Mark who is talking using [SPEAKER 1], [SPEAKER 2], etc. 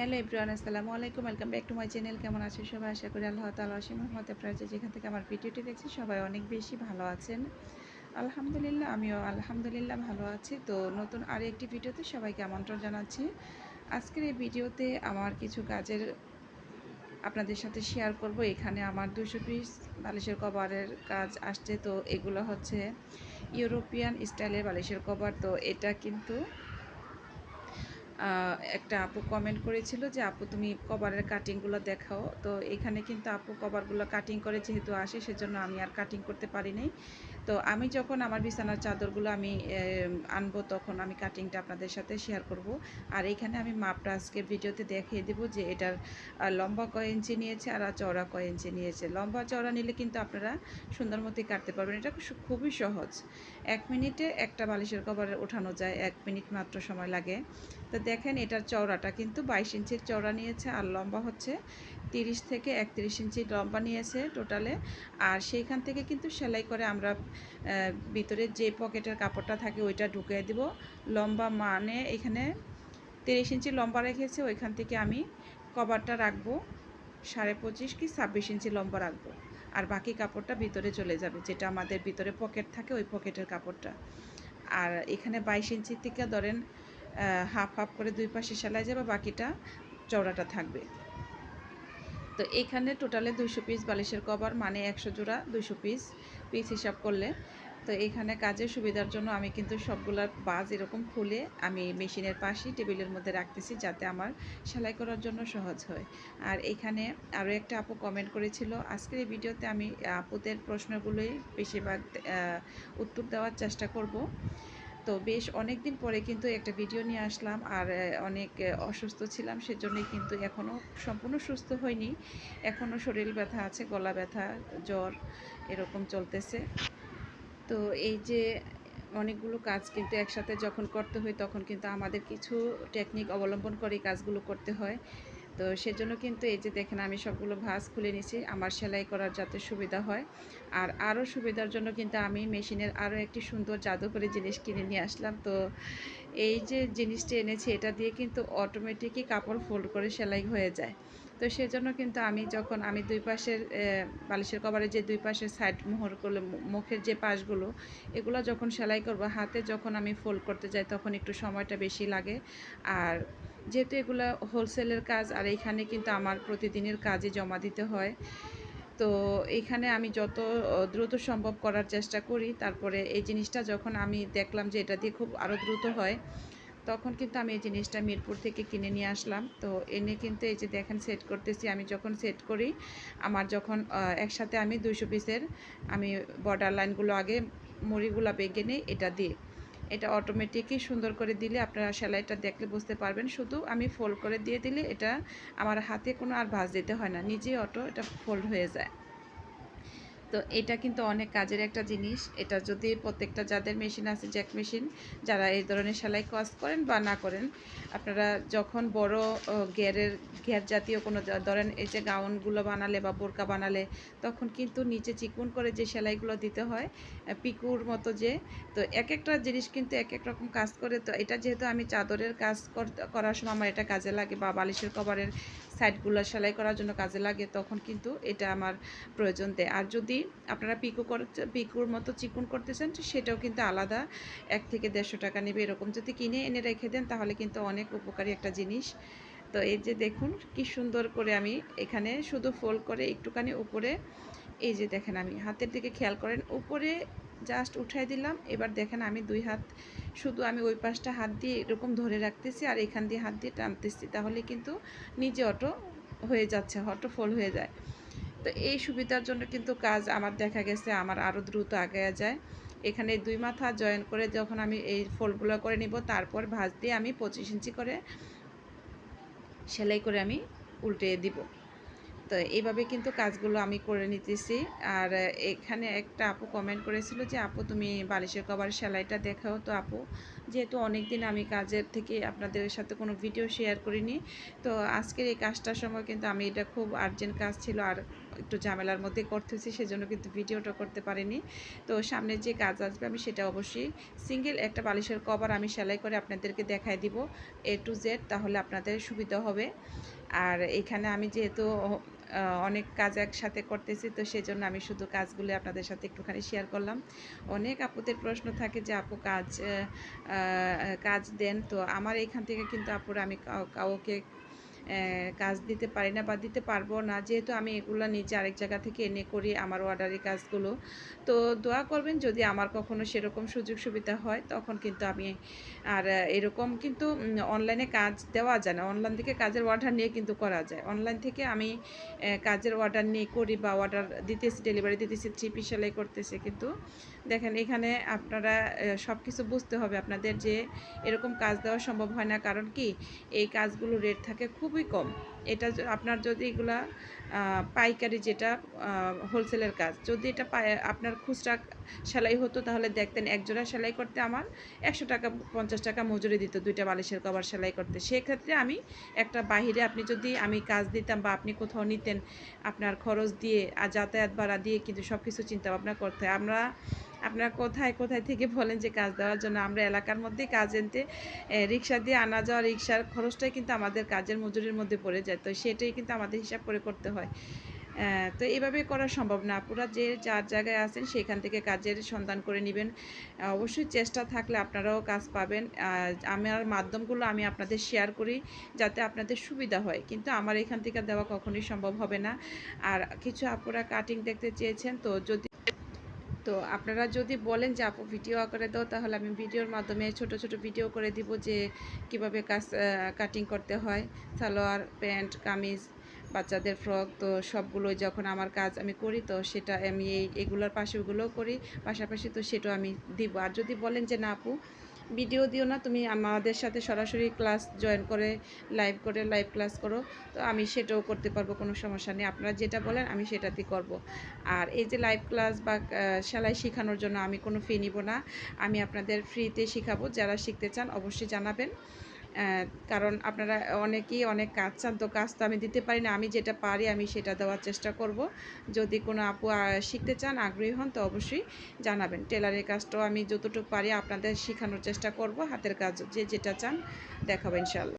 [SPEAKER 1] Hello everyone, আসসালামু আলাইকুম। Welcome back to my channel কেমন আছেন সবাই? আশা করি আল্লাহ তালা অসীম রহমত আপনারা যেখান থেকে আমার ভিডিওটি দেখছেন, সবাই অনেক বেশি ভালো আছেন। আলহামদুলিল্লাহ, আমিও আলহামদুলিল্লাহ ভালো আছি। তো নতুন আরও একটি ভিডিওতে সবাইকে আমন্ত্রণ জানাচ্ছি। আজকের এই ভিডিওতে আমার কিছু কাজের আপনাদের সাথে শেয়ার করব। এখানে আমার দুশো পিস বালিশের কভারের কাজ আসছে। তো এগুলো হচ্ছে ইউরোপিয়ান স্টাইলের বালিশের কভার। তো এটা কিন্তু একটা আপু কমেন্ট করেছিল যে, আপু, তুমি কভারের কাটিংগুলো দেখাও। তো এখানে কিন্তু আপু কভারগুলো কাটিং করে যেহেতু আসে, সেজন্য আমি আর কাটিং করতে পারিনি তো আমি যখন আমার বিছানার চাদরগুলো আমি আনব, তখন আমি কাটিংটা আপনাদের সাথে শেয়ার করব। আর এখানে আমি মাপটা আজকের ভিডিওতে দেখিয়ে দেবো যে, এটার লম্বা কয় ইঞ্চি নিয়েছে আর চওড়া কয় ইঞ্চি নিয়েছে। লম্বা, চওড়া নিলে কিন্তু আপনারা সুন্দর মতোই কাটতে পারবেন। এটা খুবই সহজ। এক মিনিটে একটা বালিশের কভার ওঠানো যায়, এক মিনিট মাত্র সময় লাগে। তো দেখেন এটার চওড়াটা কিন্তু বাইশ ইঞ্চির চওড়া নিয়েছে আর লম্বা হচ্ছে তিরিশ থেকে একত্রিশ ইঞ্চি লম্বা নিয়েছে টোটালে। আর সেইখান থেকে কিন্তু সেলাই করে আমরা ভিতরে যে পকেটের কাপড়টা থাকে ওইটা ঢুকিয়ে দিব। লম্বা মানে এখানে তিরিশ ইঞ্চি লম্বা রেখেছে, ওইখান থেকে আমি কভারটা রাখব, সাড়ে পঁচিশ কি ছাব্বিশ ইঞ্চি লম্বা রাখব। আর বাকি কাপড়টা ভিতরে চলে যাবে, যেটা আমাদের ভিতরে পকেট থাকে ওই পকেটের কাপড়টা। আর এখানে বাইশ ইঞ্চি থেকে ধরেন হাফ হাফ করে দুই পাশে সেলাই যাবে, বাকিটা চওড়াটা থাকবে। তো এখানে টোটালে দুইশো পিস বালিশের কভার মানে একশো জোড়া দুইশো পিস পিস হিসাব করলে। তো এখানে কাজের সুবিধার জন্য আমি কিন্তু সবগুলার বাজ এরকম খুলে আমি মেশিনের পাশেই টেবিলের মধ্যে রাখতেছি যাতে আমার সেলাই করার জন্য সহজ হয়। আর এখানে আরও একটা আপু কমেন্ট করেছিল, আজকের এই ভিডিওতে আমি আপুদের প্রশ্নগুলোই বেশিরভাগ উত্তর দেওয়ার চেষ্টা করব। তো বেশ অনেক দিন পরে কিন্তু একটা ভিডিও নিয়ে আসলাম। আর অনেক অসুস্থ ছিলাম, সেজন্যই কিন্তু এখনও সম্পূর্ণ সুস্থ হয়নি এখনও শরীর ব্যথা আছে, গলা ব্যথা, জ্বর, এরকম চলতেছে। তো এই যে অনেকগুলো কাজ কিন্তু একসাথে যখন করতে হয়, তখন কিন্তু আমাদের কিছু টেকনিক অবলম্বন করে কাজগুলো করতে হয়। তো সেজন্য কিন্তু এই যে দেখেন আমি সবগুলো ভাঁজ খুলে নিছি আমার সেলাই করার যাতে সুবিধা হয়। আর আরও সুবিধার জন্য কিন্তু আমি মেশিনের আরও একটি সুন্দর জাদুকরি জিনিস কিনে নিয়ে আসলাম। তো এই যে জিনিসটি এনেছি, এটা দিয়ে কিন্তু অটোমেটিকই কাপড় ফোল্ড করে সেলাই হয়ে যায়। তো সেজন্য কিন্তু আমি যখন আমি দুই পাশের বালিশের কভারের যে দুই পাশের সাইড মোহরগুলো মু- মুখের যে পাশগুলো, এগুলো যখন সেলাই করব, হাতে যখন আমি ফোল্ড করতে যাই, তখন একটু সময়টা বেশি লাগে। আর যেহেতু এগুলো হোলসেলের কাজ, আর এইখানে কিন্তু আমার প্রতিদিনের কাজে জমা দিতে হয়। তো এইখানে আমি যত দ্রুত সম্ভব করার চেষ্টা করি। তারপরে এই জিনিসটা যখন আমি দেখলাম যে এটা দিয়ে খুব আরও দ্রুত হয়, তখন কিন্তু আমি এই জিনিসটা মিরপুর থেকে কিনে নিয়ে আসলাম। তো এনে কিন্তু এই যে দেখেন সেট করতেছি, আমি যখন সেট করি, আমার যখন একসাথে আমি দুইশো পিসের আমি বর্ডার লাইনগুলো আগে মুড়িগুলো বেগে নিই, এটা দিয়ে। এটা অটোমেটিকই সুন্দর করে দিলে আপনারা সেলাইটা দেখলে বুঝতে পারবেন। শুধু আমি ফোল্ড করে দিয়ে দিলে এটা আমার হাতে কোনো আর ভাঁজ দিতে হয় না। নিজেই অটো এটা ফোল্ড হয়ে যায়। তো এটা কিন্তু অনেক কাজের একটা জিনিস। এটা যদি প্রত্যেকটা যাদের মেশিন আছে, জ্যাক মেশিন, যারা এই ধরনের সেলাই কাজ করেন বা না করেন, আপনারা যখন বড় গেরের ঘের জাতীয় কোনো ধরেন এই যে গাউনগুলো বানালে বা বোরকা বানালে, তখন কিন্তু নিচে চিকুন করে যে সেলাইগুলো দিতে হয় পিকুর মতো যে, তো এক একটা জিনিস কিন্তু এক এক রকম কাজ করে। তো এটা যেহেতু আমি চাদরের কাজ করার সময় আমার এটা কাজে লাগে বা বালিশের কভারের সাইডগুলো সেলাই করার জন্য কাজে লাগে, তখন কিন্তু এটা আমার প্রয়োজন দেয়। আর যদি আপনারা পিকো করতে, পিকুর মতো চিকুন করতে চান, সেটাও কিন্তু আলাদা। এক থেকে দেড়শো টাকা নেবে এরকম। যদি কিনে এনে রেখে দেন, তাহলে কিন্তু অনেক উপকারী একটা জিনিস। তো এই যে দেখুন, কি সুন্দর করে আমি এখানে শুধু ফোল্ড করে একটুখানি উপরে, এই যে দেখেন আমি হাতের দিকে খেয়াল করেন, উপরে জাস্ট উঠাই দিলাম। এবার দেখেন আমি দুই হাত, শুধু আমি ওই পাশটা হাত দিয়ে এরকম ধরে রাখতেছি আর এখান দিয়ে হাত দিয়ে টানতেছি। তাহলে কিন্তু নিজে অটো হয়ে যাচ্ছে অটো ফোল হয়ে যায়। তো এই সুবিধার জন্য কিন্তু কাজ আমার দেখা গেছে, আমার আরও দ্রুত আগে যায়। এখানে দুই মাথা জয়েন করে যখন আমি এই ফোল্ডগুলো করে নিব, তারপর ভাঁজ দিয়ে আমি পঁচিশ ইঞ্চি করে সেলাই করে আমি উল্টে দিব। তো এইভাবে কিন্তু কাজগুলো আমি করে নিতেছি। আর এখানে একটা আপু কমেন্ট করেছিল যে, আপু, তুমি বালিশের কভার সেলাইটা দেখাও তো আপু। যেহেতু অনেক দিন আমি কাজের থেকে আপনাদের সাথে কোনো ভিডিও শেয়ার করিনি, তো আজকের এই কাজটার সময় কিন্তু আমি এটা খুব আর্জেন্ট কাজ ছিল। আর একটু ঝামেলার মধ্যে করতেছি, সেজন্য কিন্তু ভিডিওটা করতে পারিনি। তো সামনে যে কাজ আসবে আমি সেটা অবশ্যই সিঙ্গেল একটা বালিশের কভার আমি সেলাই করে আপনাদেরকে দেখায় দিব এ টু জেড তাহলে আপনাদের সুবিধা হবে। আর এখানে আমি যেহেতু অনেক কাজ একসাথে করতেছি, তো সেজন্য আমি শুধু কাজগুলো আপনাদের সাথে একটুখানি শেয়ার করলাম। অনেক আপুদের প্রশ্ন থাকে যে, আপু কাজ কাজ দেন? তো আমার এইখান থেকে কিন্তু আপুরা আমি কাউ- কাউকে কাজ দিতে পারি না বা দিতে পারব না। যেহেতু আমি এগুলো নিজে আরেক জায়গা থেকে এনে করি আমার অর্ডারি কাজগুলো। তো দোয়া করবেন যদি আমার কখনো সেরকম সুযোগ সুবিধা হয়, তখন কিন্তু আমি আর এরকম কিন্তু অনলাইনে কাজ দেওয়া যায় না। অনলাইন থেকে কাজের অর্ডার নিয়ে কিন্তু করা যায়। অনলাইন থেকে আমি কাজের অর্ডার নিয়ে করি বা অর্ডার দিতেছি ডেলিভারি দিতেছি থ্রি সেলাই করতেছে কিন্তু। দেখেন, এখানে আপনারা সব কিছু বুঝতে হবে। আপনাদের যে এরকম কাজ দেওয়া সম্ভব হয় না। কারণ কি? এই কাজগুলো রেট থাকে খুবই কম এটা আপনার যদি এগুলা পাইকারি যেটা হোলসেলের কাজ, যদি এটা আপনার খুচরা সেলাই হতো তাহলে দেখতেন এক জোড়া সেলাই করতে আমার একশো টাকা, পঞ্চাশ টাকা মজুরি দিত দুইটা বালিশের কভার সেলাই করতে সেক্ষেত্রে আমি একটা বাহিরে আপনি যদি আমি কাজ দিতাম বা আপনি কোথাও নিতেন, আপনার খরচ দিয়ে আর যাতায়াত ভাড়া দিয়ে কিন্তু সব কিছু চিন্তা ভাবনা করতে। আমরা আপনারা কোথায় কোথায় থেকে বলেন যে কাজ দেওয়ার জন্য? আমরা এলাকার মধ্যেই কাজ এনতে রিক্সা দিয়ে আনা যাওয়া রিক্সার খরচটাই কিন্তু আমাদের কাজের মজুরির মধ্যে পড়ে যায়। তো সেটাই কিন্তু আমাদের হিসাব করে করতে হয়। তো এইভাবে করা সম্ভব না। আপনারা যে যার জায়গায় আছেন সেখান থেকে কাজের সন্ধান করে নেবেন। অবশ্যই চেষ্টা থাকলে আপনারাও কাজ পাবেন। আমার মাধ্যমগুলো আমি আপনাদের শেয়ার করি যাতে আপনাদের সুবিধা হয়। কিন্তু আমার এখান থেকে দেওয়া কখনোই সম্ভব হবে না। আর কিছু আপুরা কাটিং দেখতে চেয়েছেন, তো যদি তো আপনারা যদি বলেন যে, আপু ভিডিও করে দাও, তাহলে আমি ভিডিওর মাধ্যমে ছোট ছোট ভিডিও করে দিব যে, কীভাবে কাজ কাটিং করতে হয়। সালোয়ার, প্যান্ট, কামিজ, বাচ্চাদের ফ্রক তো সবগুলো যখন আমার কাজ আমি করি, তো সেটা আমি এই, এগুলোর পাশে ওগুলোও করি। পাশাপাশি তো সেটাও আমি দিব। আর যদি বলেন যে, না, আপু ভিডিও দিও না, তুমি আমাদের সাথে সরাসরি ক্লাস জয়েন করে লাইভ করে লাইভ ক্লাস করো। তো আমি সেটাও করতে পারব, কোনো সমস্যা নেই। আপনারা যেটা বলেন, আমি সেটাতেই করব। আর এই যে লাইভ ক্লাস বা সেলাই শেখানোর জন্য আমি কোনো ফি নিব না। আমি আপনাদের ফ্রিতে শেখাবো। যারা শিখতে চান, অবশ্যই জানাবেন। কারণ আপনারা অনেকেই অনেক কাজ চান তো কাজ তো আমি দিতে পারি না, আমি যেটা পারি আমি সেটা দেওয়ার চেষ্টা করব। যদি কোনো আপু শিখতে চান, আগ্রহী হন তো অবশ্যই জানাবেন। টেলারের কাজটাও আমি যতটুকু পারি আপনাদের শেখানোর চেষ্টা করব, হাতের কাজ যে যেটা চান দেখাবো ইনশাল্লাহ